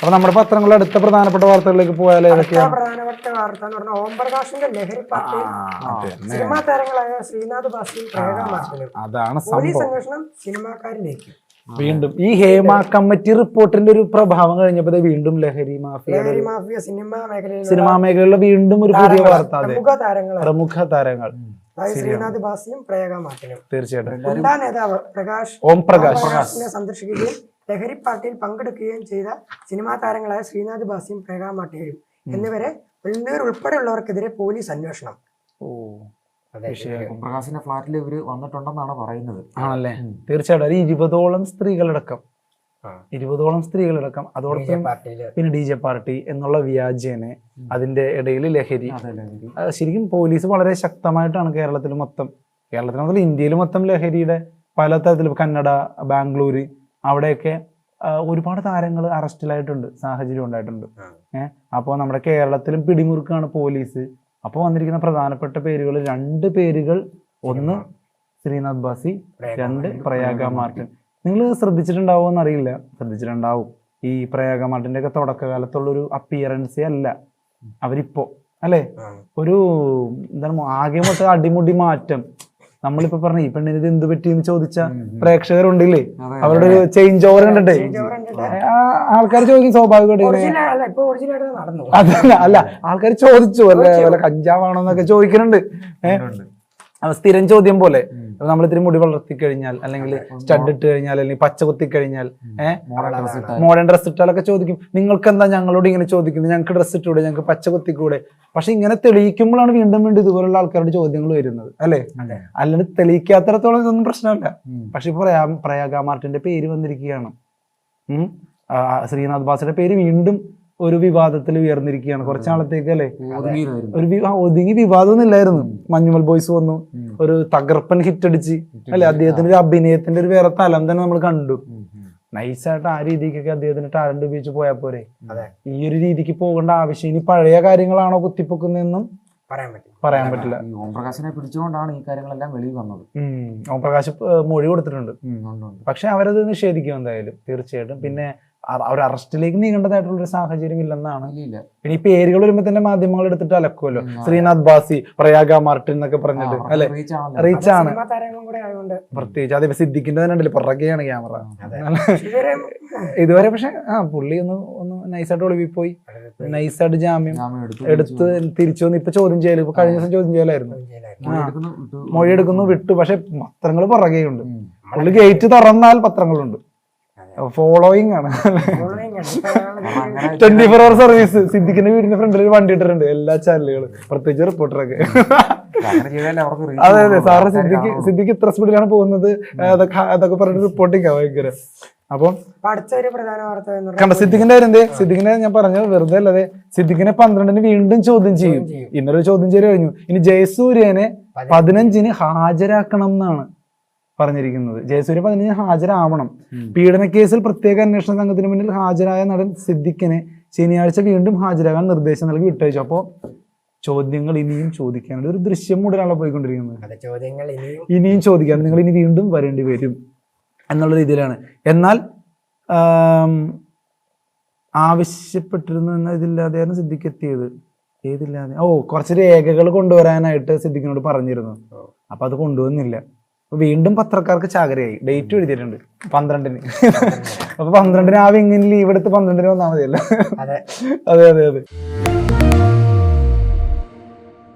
അപ്പൊ നമ്മുടെ പത്രങ്ങളുടെ അടുത്ത പ്രധാനപ്പെട്ട വാർത്തകളിലേക്ക് പോയാൽ ഏതൊക്കെയാണ് പ്രധാനപ്പെട്ട വാർത്ത എന്ന് പറഞ്ഞാൽ ഓംപ്രകാശിന്റെ ലഹരി പാർട്ടി. അതെ. സിനിമാ താരങ്ങളായ ശ്രീനാഥ് ബാസിയും അതാണ് പോലീസ് സംഭവം. അന്വേഷണം സിനിമാക്കാരിലേക്ക്. വീണ്ടും ഈ ഹേമ കമ്മിറ്റി റിപ്പോർട്ടിന്റെ ഒരു പ്രഭാവം കഴിഞ്ഞപ്പോ വീണ്ടും ലഹരി മാഫിയ സിനിമാ മേഖലയിലെ വീണ്ടും ഒരു പുതിയ വാർത്ത പ്രമുഖ താരങ്ങൾ. ശ്രീനാഥ് ബാസിയും പ്രേഗ മാറ്റിനും തീർച്ചയായിട്ടും. നേതാവ് പ്രകാശ് ഓം പ്രകാശ്. സന്ദർശിക്കുകയും ലഹരി പാർട്ടിയിൽ പങ്കെടുക്കുകയും ചെയ്ത സിനിമാ താരങ്ങളായ ശ്രീനാഥ് ബാസിയും പ്രേക മാർട്ടിനും എന്നിവരെ എന്നിവർ ഉൾപ്പെടെയുള്ളവർക്കെതിരെ പോലീസ് അന്വേഷണം. പ്രകാശിന്റെ ഫ്ലാറ്റിൽ ഇവർ വന്നിട്ടുണ്ടെന്നാണ് പറയുന്നത്. ആണല്ലേ? തീർച്ചയായിട്ടും. അത് ഇരുപതോളം സ്ത്രീകളടക്കം. ആ. ഇരുപതോളം സ്ത്രീകളടക്കം. അതോടൊപ്പം പിന്നെ ഡി ജെ പാർട്ടി എന്നുള്ള വ്യാജേനെ അതിന്റെ ഇടയിൽ ലഹരി. ശരിക്കും പോലീസ് വളരെ ശക്തമായിട്ടാണ് കേരളത്തിൽ മൊത്തം. കേരളത്തിൽ മൊത്തം ഇന്ത്യയിൽ മൊത്തം ലഹരിയുടെ പല തരത്തിലും കന്നഡ ബാംഗ്ലൂര് അവിടെയൊക്കെ ഒരുപാട് താരങ്ങൾ അറസ്റ്റിലായിട്ടുണ്ട് സാഹചര്യം ഉണ്ടായിട്ടുണ്ട്. ഏഹ് അപ്പോൾ നമ്മുടെ കേരളത്തിലും പിടിമുറുക്കാണ് പോലീസ്. അപ്പോൾ വന്നിരിക്കുന്ന പ്രധാനപ്പെട്ട പേരുകൾ രണ്ട് പേരുകൾ. ഒന്ന് ശ്രീനാഥ് ബാസി. രണ്ട് പ്രയാഗ മാർട്ടിൻ. നിങ്ങൾ ശ്രദ്ധിച്ചിട്ടുണ്ടാവോ എന്നറിയില്ല. ശ്രദ്ധിച്ചിട്ടുണ്ടാവും. ഈ പ്രയാഗ മാർട്ടിന്റെ ഒക്കെ തുടക്കകാലത്തുള്ള ഒരു അപ്പിയറൻസേ അല്ല. അവരിപ്പോ അല്ലേ? ഒരു എന്താണ് ആകെ മൊത്തം അടിമുടി മാറ്റം. നമ്മളിപ്പോ പറഞ്ഞ ഈ പെണ്ണിന് ഇത് എന്ത് പറ്റിയെന്ന് ചോദിച്ച പ്രേക്ഷകരുണ്ടല്ലേ? അവരുടെ ഒരു ചേഞ്ച് ഓവർ കണ്ടിട്ടേ. Change over കണ്ടിട്ട് ആൾക്കാർ ചോദിക്കും സ്വാഭാവികമായിട്ട് അല്ല അതല്ല ആൾക്കാർ ചോദിച്ചു അല്ല വല്ല കഞ്ചാവാണോ എന്നൊക്കെ ചോദിക്കുന്നുണ്ട് ഏഹ് സ്ഥിരം ചോദ്യം പോലെ. നമ്മൾ ഇത്തിരി മുടി വളർത്തി കഴിഞ്ഞാൽ അല്ലെങ്കിൽ സ്റ്റഡ് ഇട്ട് കഴിഞ്ഞാൽ അല്ലെങ്കിൽ പച്ച കുത്തി കഴിഞ്ഞാൽ മോഡേൺ ഡ്രസ് ഇട്ടാലൊക്കെ ചോദിക്കും. നിങ്ങൾക്ക് എന്താ ഞങ്ങളോട് ഇങ്ങനെ ചോദിക്കുന്നത്? ഞങ്ങൾക്ക് ഡ്രസ് ഇട്ടൂടെ? ഞങ്ങൾക്ക് പച്ച കുത്തിക്കൂടെ? പക്ഷെ ഇങ്ങനെ തെളിയിക്കുമ്പോഴാണ് വീണ്ടും വീണ്ടും ഇതുപോലുള്ള ആൾക്കാരുടെ ചോദ്യങ്ങൾ വരുന്നത്. അല്ലെ? അല്ലെങ്കിൽ അല്ലാണ്ട് തെളിയിക്കാത്തിടത്തോളം ഇതൊന്നും പ്രശ്നമല്ല. പക്ഷെ ഇപ്പൊ പ്രയാ പ്രയാഗ മാർട്ടിന്റെ പേര് വന്നിരിക്കുകയാണ്. ശ്രീനാഥ് ബാസിന്റെ പേര് വീണ്ടും ഒരു വിവാദത്തിൽ ഉയർന്നിരിക്കുകയാണ്. കുറച്ചാളത്തേക്ക് അല്ലേ. ഒരു ഒതുങ്ങി വിവാദമൊന്നും ഇല്ലായിരുന്നു മഞ്ഞുമൽ ബോയ്സ് വന്നു. ഒരു തകർപ്പൻ ഹിറ്റ് അടിച്ച്. അല്ലെ? അദ്ദേഹത്തിന്റെ ഒരു അഭിനയത്തിന്റെ ഒരു വേറെ തലം തന്നെ നമ്മൾ കണ്ടു. നൈസായിട്ട് ആ രീതിക്കൊക്കെ അദ്ദേഹത്തിന് ടാലന്റ് ഉപയോഗിച്ച് പോയാൽ പോരെ. ഈ ഒരു രീതിക്ക് പോകേണ്ട ആവശ്യം ഇനി പഴയ കാര്യങ്ങളാണോ കുത്തിപ്പൊക്കുന്നതെന്നും പറയാൻ പറ്റും പറയാൻ പറ്റില്ല. ഓം ഓംപ്രകാശിനെ പിടിച്ചുകൊണ്ടാണ് ഈ കാര്യങ്ങളെല്ലാം വെളിയിൽ വന്നത്. ഉം. ഓം പ്രകാശ് മൊഴി കൊടുത്തിട്ടുണ്ട്. പക്ഷെ അവരത് നിഷേധിക്കും എന്തായാലും. തീർച്ചയായിട്ടും. പിന്നെ അവർ അറസ്റ്റിലേക്ക് നീങ്ങേണ്ടതായിട്ടുള്ള ഒരു സാഹചര്യം ഇല്ലെന്നാണ്. ഇല്ല, ഇല്ല. പിന്നെ ഈ പേരുകൾ വരുമ്പോ തന്നെ മാധ്യമങ്ങൾ എടുത്തിട്ട് അലക്കുമല്ലോ. ശ്രീനാഥ് ബാസി പ്രയാഗ മാർട്ടിൻ എന്നൊക്കെ പറഞ്ഞിട്ട് അല്ലെ? റീച്ച് ആണ്. സിനിമാ താരങ്ങളും കൂടെ ആയതുകൊണ്ട്. പ്രത്യേകിച്ച് അതെ സിദ്ദിഖിന്റെ തന്നെ ഉണ്ടല്ലോ പുറകെയാണ് ക്യാമറ. ഇതുവരെ പക്ഷെ ആ പുള്ളി ഒന്ന് ഒന്ന് നൈസായിട്ട് ഒളിവിൽ പോയി. നൈസായിട്ട് ജാമ്യം ജാമ്യം എടുത്തു, തിരിച്ചു വന്ന്. ഇപ്പൊ ചോദ്യം ചെയ്യൽ ഇപ്പൊ കഴിഞ്ഞ ദിവസം ചോദ്യം ചെയ്യലായിരുന്നു. മൊഴി എടുക്കുന്നു, വിട്ടു. മൊഴി എടുക്കുന്നു വിട്ടു. പക്ഷെ പത്രങ്ങൾ പുറകെയുണ്ട്. പുള്ളി ഗേറ്റ് തുറന്നാൽ പത്രങ്ങളുണ്ട്. ഫോളോയിങ് ആണ്. ട്വന്റി ഫോർ അവർ സർവീസ് സിദ്ദിഖിന്റെ വീടിന്റെ ഫ്രണ്ടിൽ ഒരു വണ്ടി ഇട്ടിട്ടുണ്ട്. എല്ലാ ചാനലുകളും പ്രത്യേകിച്ച് റിപ്പോർട്ടറൊക്കെ അതെ അതെ. സാറ് സിദ്ധിക്ക് സിദ്ദിഖ് സിദ്ദിഖ് ഇത്ര സ്പീഡിലാണ് പോകുന്നത്. അതൊക്കെ അതൊക്കെ പറഞ്ഞിട്ട് ആ ഭയങ്കര. അപ്പം അടുത്ത ഒരു പ്രധാന വാർത്ത എന്ന് കണ്ട സിദ്ദിഖിന്റെ കാര്യം എന്തേ സിദ്ദിഖിനെ ഞാൻ പറഞ്ഞു വെറുതെ അല്ലാതെ സിദ്ദിഖിനെ പന്ത്രണ്ടിന് വീണ്ടും ചോദ്യം ചെയ്യും. ഇന്നലെ ചോദ്യം ചെയ്യൽ കഴിഞ്ഞു. ഇനി ജയസൂര്യനെ പതിനഞ്ചിന് ഹാജരാക്കണം എന്നാണ്. പറഞ്ഞിരിക്കുന്നത്. ജയസൂര്യ പതിനഞ്ചിന് ഹാജരാവണം. പീഡന പീഡനക്കേസിൽ പ്രത്യേക അന്വേഷണ സംഘത്തിന് മുന്നിൽ ഹാജരായ നടൻ സിദ്ദിഖിനെ ശനിയാഴ്ച വീണ്ടും ഹാജരാകാൻ നിർദ്ദേശം നൽകി വിട്ടയച്ചു. അപ്പോൾ ചോദ്യങ്ങൾ ഇനിയും ചോദിക്കാനുണ്ട്. ഒരു ദൃശ്യം മൂടിലാണല്ലോ പോയിക്കൊണ്ടിരിക്കുന്നത്. ചോദ്യങ്ങൾ ഇനിയും ചോദിക്കാൻ നിങ്ങൾ ഇനി വീണ്ടും വരേണ്ടി വരും എന്നുള്ള രീതിയിലാണ്. എന്നാൽ ആവശ്യപ്പെട്ടിരുന്നു എന്ന ഇതില്ലാതെയാണ് സിദ്ദിഖ് എത്തിയത്. ഏതില്ലാതെ? ഓ കുറച്ച് രേഖകൾ കൊണ്ടുവരാനായിട്ട് സിദ്ദിഖിനോട് പറഞ്ഞിരുന്നു. അപ്പൊ അത് കൊണ്ടുവന്നില്ല. വീണ്ടും പത്രക്കാർക്ക് ചാകരയായി. ഡേറ്റ് എഴുതിയിട്ടുണ്ട്. പന്ത്രണ്ടിന്. അപ്പൊ പന്ത്രണ്ടിന് ആ വെങ്ങിന് ലീവ് എടുത്ത് പന്ത്രണ്ടിന് വന്നാൽ മതിയല്ലോ. അതെ. അതെ അതെ അതെ.